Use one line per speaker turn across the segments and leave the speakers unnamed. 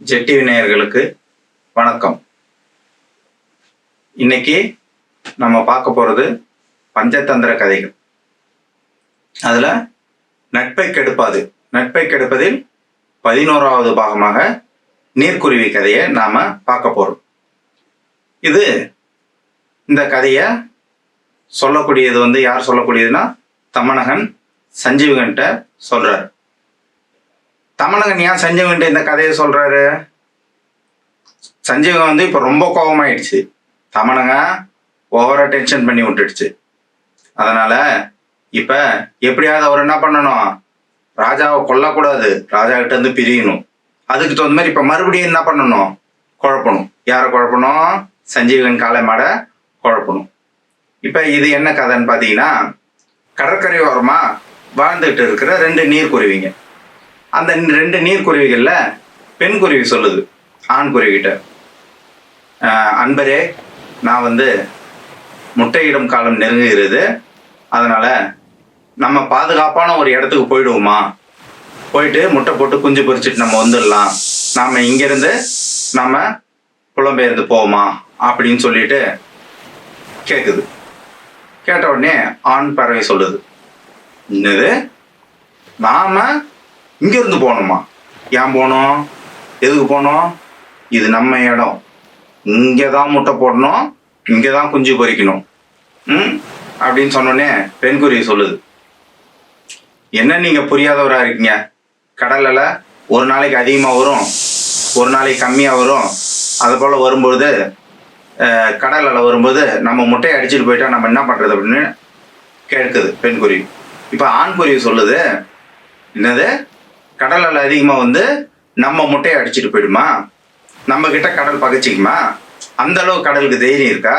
ஜெட்டி நேயர்களுக்கு வணக்கம். இன்னைக்கு நம்ம பார்க்க போகிறது பஞ்சதந்திர கதைகள். அதில் நட்பை கெடுப்பாது நட்பை கெடுப்பதில் பதினோராவது பாகமாக நீர்க்குருவி கதையை நாம் பார்க்க போகிறோம் இது இந்த கதையை சொல்லக்கூடியது வந்து யார் சொல்லக்கூடியதுன்னா தமனகன் சஞ்சீவகன்ட்ட சொல்கிறார் தமிழகன் ஏன் சஞ்சீவன்ட்டு இந்த கதையை சொல்றாரு? சஞ்சீவன் வந்து இப்போ ரொம்ப கோபமாயிடுச்சு. தமிழங்க ஓவரா டென்ஷன் பண்ணி விட்டுடுச்சு. அதனால இப்ப எப்படியாவது அவர் என்ன பண்ணணும்? ராஜாவை கொல்லக்கூடாது. ராஜா கிட்ட இருந்து பிரியணும். அதுக்கு தகுந்த மாதிரி இப்ப மறுபடியும் என்ன பண்ணணும்? குழப்பணும். யாரை குழப்பணும்? சஞ்சீவன் காளை மாடை குழப்பணும். இப்ப இது என்ன கதைன்னு பாத்தீங்கன்னா கடற்கரை ஓரமா வாழ்ந்துகிட்டு இருக்கிற ரெண்டு நீர்க்குருவிங்க. அந்த ரெண்டு நீர்க்குருவிகளில் பெண் குருவி சொல்லுது ஆண் குருவிகிட்ட. அன்பரே நான் வந்து முட்டையிடும் காலம் நெருங்குகிறது. அதனால் நம்ம பாதுகாப்பான ஒரு இடத்துக்கு போயிடுவோமா? போயிட்டு முட்டை போட்டு குஞ்சு பொறிச்சிட்டு நம்ம வந்துடலாம். நாம் இங்கேருந்து நம்ம புலம்பெயர்ந்து போவோமா? அப்படின்னு சொல்லிட்டு கேட்குது கேட்ட உடனே ஆண் பறவை சொல்லுது என்னது? நாம இங்கேருந்து போகணுமா? ஏன் போகணும்? எதுக்கு போகணும்? இது நம்ம இடம். இங்கே தான் முட்டை போடணும். இங்கே தான் குஞ்சு பொரிக்கணும் ம்? அப்படின்னு சொன்னோடனே பெண்குருவி சொல்லுது. என்ன நீங்கள் புரியாதவராக இருக்கீங்க? கடலில் ஒரு நாளைக்கு அதிகமாக வரும் ஒரு நாளைக்கு கம்மியாக வரும். அது போல் வரும்பொழுது கடலில் கடல் அலை வரும்போது நம்ம முட்டையை அடிச்சுட்டு போயிட்டா நம்ம என்ன பண்ணுறது அப்படின்னு கேட்குது பெண்குருவி. இப்போ ஆண் குருவி சொல்லுது என்னது? கடல் அலை அதிகமாக வந்து நம்ம முட்டையை அடிச்சுட்டு போயிடுமா? நம்ம கிட்ட கடல் பகைச்சிக்குமா? அந்த அளவு கடலுக்கு தைரியம் இருக்கா?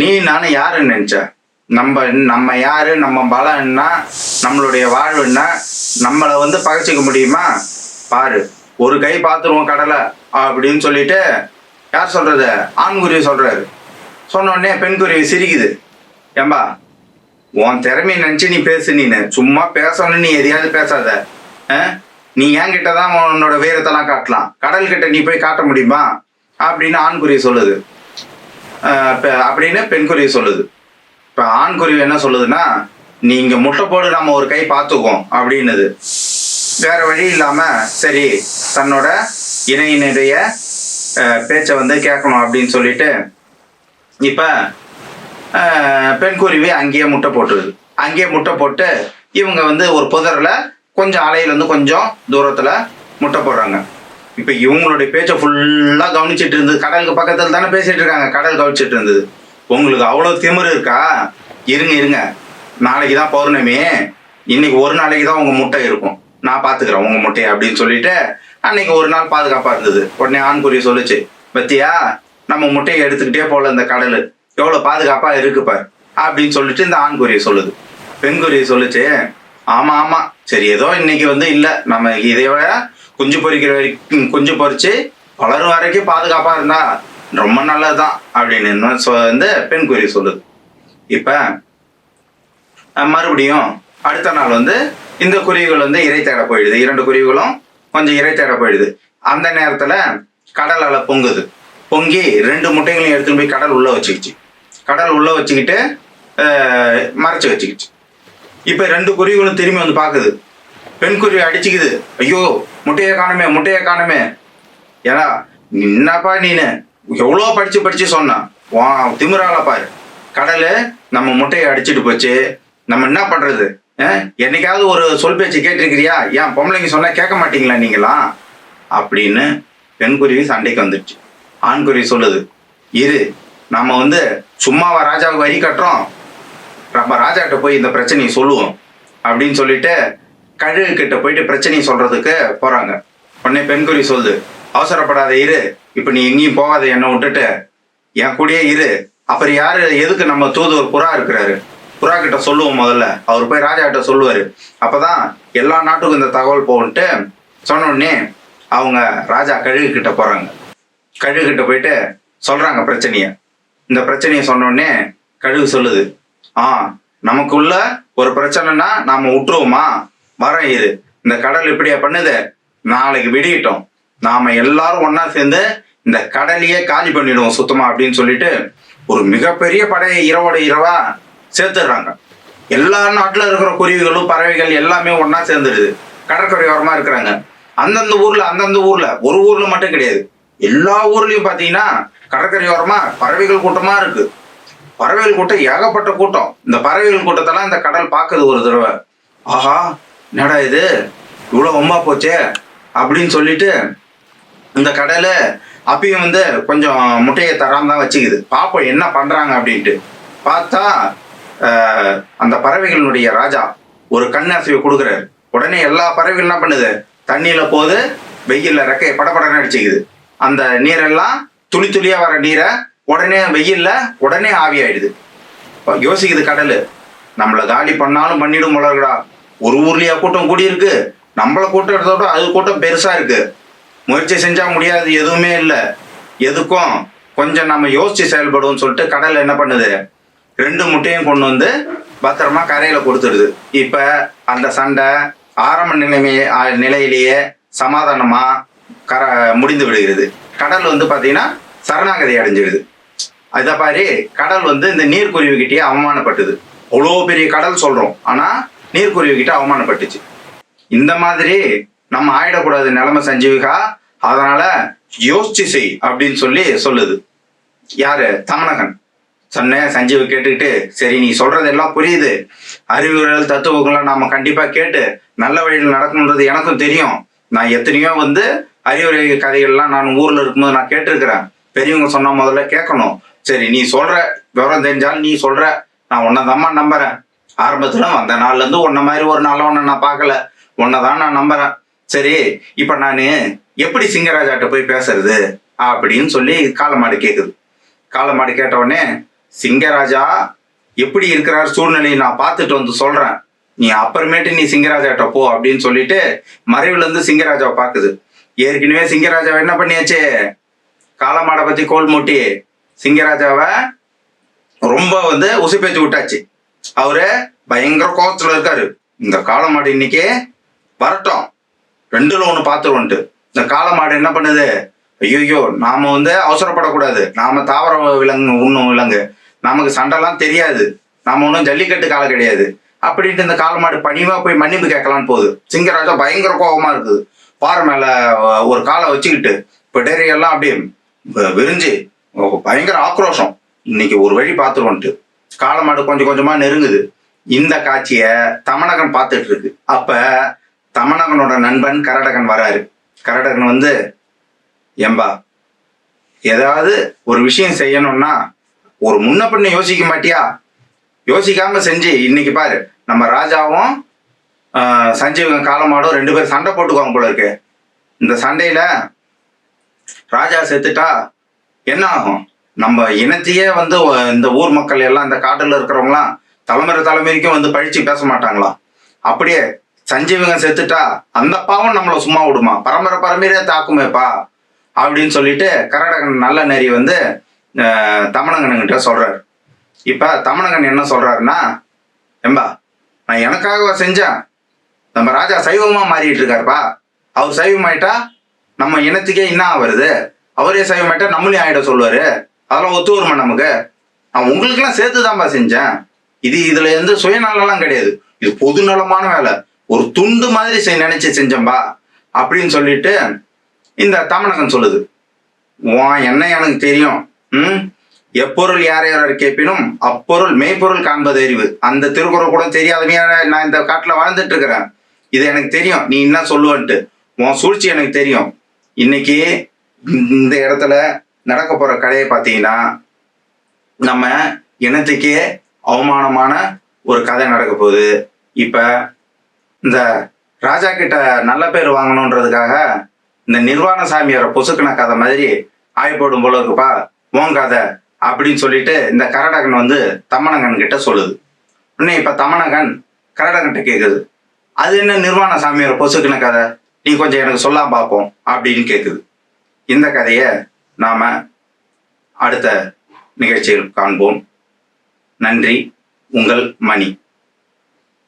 நீ நானும் யாருன்னு நினைச்ச? நம்ம நம்ம யாரு? நம்ம பலம் என்ன? நம்மளுடைய வாழ்வு என்ன? நம்மளை வந்து பகைச்சிக்க முடியுமா? பாரு ஒரு கை பார்த்துருவோம் கடலை அப்படின்னு சொல்லிட்டு யார் சொல்றது? ஆண்குருவி சொல்றாரு. சொன்ன உடனே பெண்குருவி சிரிக்குது. ஏம்பா உன் திறமையை நினச்சி நீ பேசு நீ சும்மா பேசணும்னு நீ எதையாவது பேசாத. அஹ்? நீ என்கிட்ட தான் உன்னோட வீரத்தெல்லாம் காட்டலாம். கடல் கிட்ட நீ போய் காட்ட முடியுமா? அப்படின்னு ஆண்குருவி சொல்லுது. அப்படின்னு பெண்குருவி சொல்லுது. இப்போ ஆண்குருவி என்ன சொல்லுதுன்னா நீ இங்க முட்டை போடு நம்ம ஒரு கை பார்த்துக்குவோம் அப்படின்னுது. வேற வழி இல்லாம சரி தன்னோட இணையினுடைய பேச்சை வந்து கேட்கணும் அப்படின்னு சொல்லிட்டு இப்ப பெண்குருவி அங்கேயே முட்டை போட்டுருது. அங்கேயே முட்டை போட்டு இவங்க வந்து ஒரு புதரில் கொஞ்சம் அலையிலேருந்து கொஞ்சம் தூரத்தில் முட்டை போடுறாங்க. இப்போ இவங்களுடைய பேச்சை ஃபுல்லாக கவனிச்சிட்டு இருந்தது கடலுக்கு பக்கத்தில் தானே பேசிகிட்டு இருக்காங்க. கடல் கவனிச்சிட்டு இருந்தது. உங்களுக்கு அவ்வளோ திமிரு இருக்கா? இருங்க இருங்க. நாளைக்கு தான் பௌர்ணமி. இன்னைக்கு ஒரு நாளைக்கு தான் உங்கள் முட்டை இருக்கும். நான் பார்த்துக்கிறேன் உங்கள் முட்டையை அப்படின்னு சொல்லிட்டு அன்னைக்கு ஒரு நாள் பாதுகாப்பாக இருந்தது. உடனே ஆண்குருவி சொல்லுச்சு பத்தியா நம்ம முட்டையை எடுத்துக்கிட்டே போகல இந்த கடல். எவ்வளோ பாதுகாப்பாக இருக்கு அப்படின்னு சொல்லிட்டு இந்த ஆண்குருவி சொல்லுது. பெண்குறியை சொல்லுச்சு ஆமா ஆமா. சரி ஏதோ இன்னைக்கு வந்து இல்ல. நம்ம இதையோட குஞ்சு பொரிக்கிற வரைக்கும் குஞ்சு பொறிச்சு வளரும் வரைக்கும் பாதுகாப்பா இருந்தா ரொம்ப நல்லதுதான் அப்படின்னு வந்து சொ- வந்து சொல்லுது. இப்ப மறுபடியும் அடுத்த நாள் வந்து இந்த குருவிகள் வந்து இறை தேட போயிடுது. இரண்டு குருவிகளும் கொஞ்சம் இறை தேட போயிடுது. அந்த நேரத்துல கடல் அலை பொங்குது. பொங்கி ரெண்டு முட்டைகளையும் எடுத்துட்டு போய் கடல் உள்ள வச்சுக்கிச்சு. கடல் உள்ள வச்சுக்கிட்டு மறைச்சு வச்சுக்கிச்சு. இப்போ ரெண்டு குருவிகளும் திரும்பி வந்து பார்க்குது. பெண் குருவி அடிச்சுக்குது. ஐயோ முட்டையை காணுமே முட்டையை காணுமே. ஏன்னா என்னப்பா நீனு? எவ்வளோ படித்து படித்து சொன்னான் வா திமிரால பாரு. கடலை நம்ம முட்டையை அடிச்சிட்டு போச்சு. நம்ம என்ன பண்ணுறது என்னைக்காவது ஒரு சொல் பேச்சு கேட்டிருக்கிறியா? ஏன் பொம்பளைங்க சொன்னால் கேட்க மாட்டீங்களா நீங்களா அப்படின்னு பெண்குருவி சண்டைக்கு வந்துடுச்சு. ஆண்குருவி சொல்லுது இரு நம்ம வந்து சும்மாவா ராஜாவுக்கு வரி கட்டுறோம். நம்ம ராஜா கிட்ட போய் இந்த பிரச்சனையை சொல்லுவோம் அப்படின்னு சொல்லிட்டு கழுகு கிட்ட போயிட்டு பிரச்சனையை சொல்றதுக்கு போறாங்க. உடனே பெண்குறி சொல்லுது அவசரப்படாத இரு இப்ப நீ எங்கேயும் போகாத என்ன விட்டுட்டு. என் கூடயே இரு. அப்புறம் யாரு எதுக்கு நம்ம தூதுவர் புறா இருக்கிறாரு? புறா கிட்ட சொல்லுவோம் முதல்ல. அவர் போய் ராஜா கிட்ட சொல்லுவாரு. அப்பதான் எல்லா நாட்டுக்கும் இந்த தகவல் போகும்ட்டு சொன்ன உடனே அவங்க ராஜா கழுகு கிட்ட போறாங்க. கழுகு கிட்ட போயிட்டு சொல்றாங்க பிரச்சனைய. இந்த பிரச்சனையை சொன்ன உடனே கழுகு சொல்லுது ஆ நமக்குள்ள ஒரு பிரச்சனைனா நாம விட்டுருவோமா வரேன் இது. இந்த கடல் இப்படியா பண்ணுது? நாளைக்கு விடியட்டும். நாம எல்லாரும் ஒன்னா சேர்ந்து இந்த கடலையே காலி பண்ணிடுவோம் சுத்தமா அப்படின்னு சொல்லிட்டு ஒரு மிகப்பெரிய படையை இரவோட இரவா சேர்த்துடுறாங்க. எல்லா நாட்டுல இருக்கிற குருவிகளும் பறவைகள் எல்லாமே ஒன்றா சேர்ந்துடுது. கடற்கரையோரமா இருக்கிறாங்க. அந்தந்த ஊர்ல அந்தந்த ஊர்ல. ஒரு ஊர்ல மட்டும் கிடையாது. எல்லா ஊர்லயும் பாத்தீங்கன்னா கடற்கரையோரமா பறவைகள் கூட்டமா இருக்கு. பறவைகள் கூட்டம் ஏகப்பட்ட கூட்டம். இந்த பறவைகள் கூட்டத்தெல்லாம் இந்த கடல் பார்க்குது ஒரு தடவை. ஆஹா என்னடா இது? இவ்வளோ ஒம்பா போச்சே? அப்படின்னு சொல்லிட்டு இந்த கடலை அப்பயும் வந்து கொஞ்சம் முட்டையை தராம தான் வச்சுக்குது. பார்ப்போம் என்ன பண்ணுறாங்க அப்படின்ட்டு. பார்த்தா அந்த பறவைகளினுடைய ராஜா ஒரு கண் அசைவை கொடுக்குறாரு. உடனே எல்லா பறவைகள் என்ன பண்ணுது? தண்ணியில் போது வெயிலில் ரெக்கையை படப்படன்னு அடிச்சுக்குது. அந்த நீரெல்லாம் துளி துளியாக வர நீரை உடனே வெயில்ல உடனே ஆவியாயிடுது இப்ப யோசிக்குது கடல் நம்மளை காலி பண்ணாலும் பண்ணிடும் போலடா ஒரு ஊர்லயா கூட்டம் கூடி இருக்கு நம்மள கூட்டம் எடுத்தோட அது கூட்டம் பெருசா இருக்கு. முயற்சி செஞ்சா முடியாது எதுவுமே இல்லை. எதுக்கும்? கொஞ்சம் நம்ம யோசிச்சு செயல்படுவோம்னு சொல்லிட்டு கடல் என்ன பண்ணுது? ரெண்டு முட்டையும் கொண்டு வந்து பத்திரமா கரையில கொடுத்துடுது. இப்ப அந்த சண்டை ஆரம்ப நிலைமை ஆ- நிலையிலேயே சமாதானமா கர முடிந்து விடுகிறது. கடல் வந்து பாத்தீங்கன்னா சரணாகதி அடைஞ்சிடுது. அதை பாரு கடல் வந்து இந்த நீர்க்குருவிக்கிட்டே அவமானப்பட்டது. அவ்வளோ பெரிய கடல் சொல்கிறோம் ஆனால் நீர்க்குருவிக்கிட்ட அவமானப்பட்டுச்சு. இந்த மாதிரி நம்ம ஆயிடக்கூடாது நிலைமை சஞ்சீவிகா. அதனால யோசிச்சு செய் அப்படின்னு சொல்லி சொல்லுது. யாரு? தமனகன் சொன்னேன் சஞ்சீவ் கேட்டுக்கிட்டு சரி நீ சொல்றதெல்லாம் புரியுது. அறிவுரைகள் தத்துவங்கள்லாம் நாம கண்டிப்பா கேட்டு நல்ல வழியில் நடக்கணுன்றது எனக்கும் தெரியும். நான் எத்தனையோ வந்து அறிவுரை கதைகள்லாம் நான் ஊர்ல இருக்கும்போது நான் கேட்டிருக்கிறேன். பெரியவங்க சொன்ன முதல்ல கேட்கணும். சரி நீ சொல்ற விவரம் தெரிஞ்சாலும் நீ சொல்ற. நான் உன்னதம்மா நம்புறேன். ஆரம்பத்துல வந்த நாள்ல இருந்து உன்ன மாதிரி ஒரு நல்லவனை நான் பார்க்கல. உன்னதான் நான் நம்புறேன். சரி இப்ப நான் எப்படி சிங்கராஜாட்ட போய் பேசுறது அப்படின்னு சொல்லி காலமாடு கேக்குது. காலமாடு கேட்ட உடனே சிங்கராஜா எப்படி இருக்கிறார் சூழ்நிலையை நான் பார்த்துட்டு வந்து சொல்றேன். நீ அப்புறமேட்டு நீ சிங்கராஜாட்ட போ அப்படின்னு சொல்லிட்டு மறைவுல இருந்து சிங்கராஜாவை பார்க்குது. ஏற்கனவே சிங்கராஜாவை என்ன பண்ணியாச்சு? காலமாடை பத்தி கோல் மூட்டி சிங்கராஜாவை ரொம்ப வந்து உசுப்பேச்சு விட்டாச்சு. அவரு பயங்கர கோபத்துல இருக்காரு. இந்த காளமாடு இன்னைக்கு வரட்டும். ரெண்டுல ஒண்ணு பாத்துருவோன்ட்டு இந்த காளமாடு என்ன பண்ணுது? ஐயோயோ நாம வந்து அவசரப்படக்கூடாது. நாம தாவர விலங்கு உண்ணும் விலங்கு. நமக்கு சண்டைலாம் தெரியாது. நாம ஒன்றும் ஜல்லிக்கட்டு காலம் கிடையாது. அப்படின்ட்டு இந்த காளமாடு பணிவா போய் மன்னிப்பு கேட்கலான்னு போகுது. சிங்கராஜா பயங்கர கோபமா இருக்குது. பாறை மேல ஒரு காலை வச்சுக்கிட்டு இப்போ எல்லாம் அப்படியே விரிஞ்சு பயங்கர ஆக்ரோஷம். இன்னைக்கு ஒரு வழி பார்த்துருவோன்ட்டு காலமாடு கொஞ்சம் கொஞ்சமா நெருங்குது. இந்த காட்சிய தமணகன் பார்த்துட்டு இருக்கு அப்ப தமணகனோட நண்பன் கரடகன் வராரு. கரடகன் வந்து ஏம்பா ஏதாவது ஒரு விஷயம் செய்யணும்னா ஒரு முன்ன பின்ன யோசிக்க மாட்டியா? யோசிக்காம செஞ்சு இன்னைக்கு பாரு நம்ம ராஜாவும் சஞ்சீவன் காலமாடும் ரெண்டு பேரும் சண்டை போட்டுக்குவாங்க போல இருக்கு. இந்த சண்டையில ராஜா செத்துட்டா என்ன ஆகும் நம்ம இனத்தையே வந்து இந்த ஊர் மக்கள் எல்லாம் இந்த காட்டில் இருக்கிறவங்களாம் தலைமுறை தலைமுறைக்கும் வந்து பழிச்சு பேச மாட்டாங்களாம் அப்படியே சஞ்சீவங்க செத்துட்டா அந்த பாவம் நம்மளை சும்மா விடுமா? பரம்பரை பரம்பரையே தாக்குமேப்பா? அப்படின்னு சொல்லிட்டு கரடகன் நல்ல நெறி வந்து அஹ், சொல்றாரு. இப்ப தமணகன் என்ன சொல்றாருன்னா எம்பா நான் எனக்காக செஞ்சேன்? நம்ம ராஜா சைவமா மாறிட்டு இருக்காருப்பா. அவர் சைவமாயிட்டா நம்ம இனத்துக்கே என்ன வருது அவரே சைவமாயிட்டா நம்மளையும் ஆயிட சொல்லுவாரு? அதெல்லாம் ஒத்து வருமா நமக்கு? நான் உங்களுக்கெல்லாம் சேர்த்து தான்ப்பா செஞ்சேன். இது இதுல எந்த சுயநலம்லாம் கிடையாது. இது பொதுநலமான வேலை. ஒரு துண்டு மாதிரி செய் நினைச்சு செஞ்சம்பா அப்படின்னு சொல்லிட்டு இந்த தமணகன் சொல்லுது. உன் என்ன எனக்கு தெரியும். ம்? எப்பொருள் யார் யார் கேட்பினும் அப்பொருள் மெய்ப்பொருள் காண்பது அறிவு. அந்த திருக்குறள் கூட தெரியாதமையா நான் இந்த காட்டில் வாழ்ந்துட்டு இருக்கிறேன். இது எனக்கு தெரியும். நீ என்ன சொல்லுவன்ட்டு. உன் சூழ்ச்சி எனக்கு தெரியும். இன்னைக்கு இந்த இடத்துல நடக்க போற கலையை பார்த்தீங்கன்னா நம்ம இனத்துக்கே அவமானமான ஒரு கதை நடக்க போகுது. இப்ப இந்த ராஜா கிட்ட நல்ல பேர் வாங்கணுன்றதுக்காக இந்த நிர்வாண சாமியாரை பொசுக்கின கதை மாதிரி ஆய்ப்போடும் போல இருக்குப்பா உன் கதை அப்படின்னு சொல்லிட்டு இந்த கரடகன் வந்து தமணகன் கிட்ட சொல்லுது. உடனே இப்ப தமணகன் கரடகன்கிட்ட கேக்குது. அது என்ன நிர்வாண சாமியார் பொசுக்கின கதை? நீ கொஞ்சம் எனக்கு சொல்லாம் பார்ப்போம் அப்படின்னு கேக்குது. இந்த கதையை நாம் அடுத்த நிகழ்ச்சியில் காண்போம். நன்றி. உங்கள் மணி.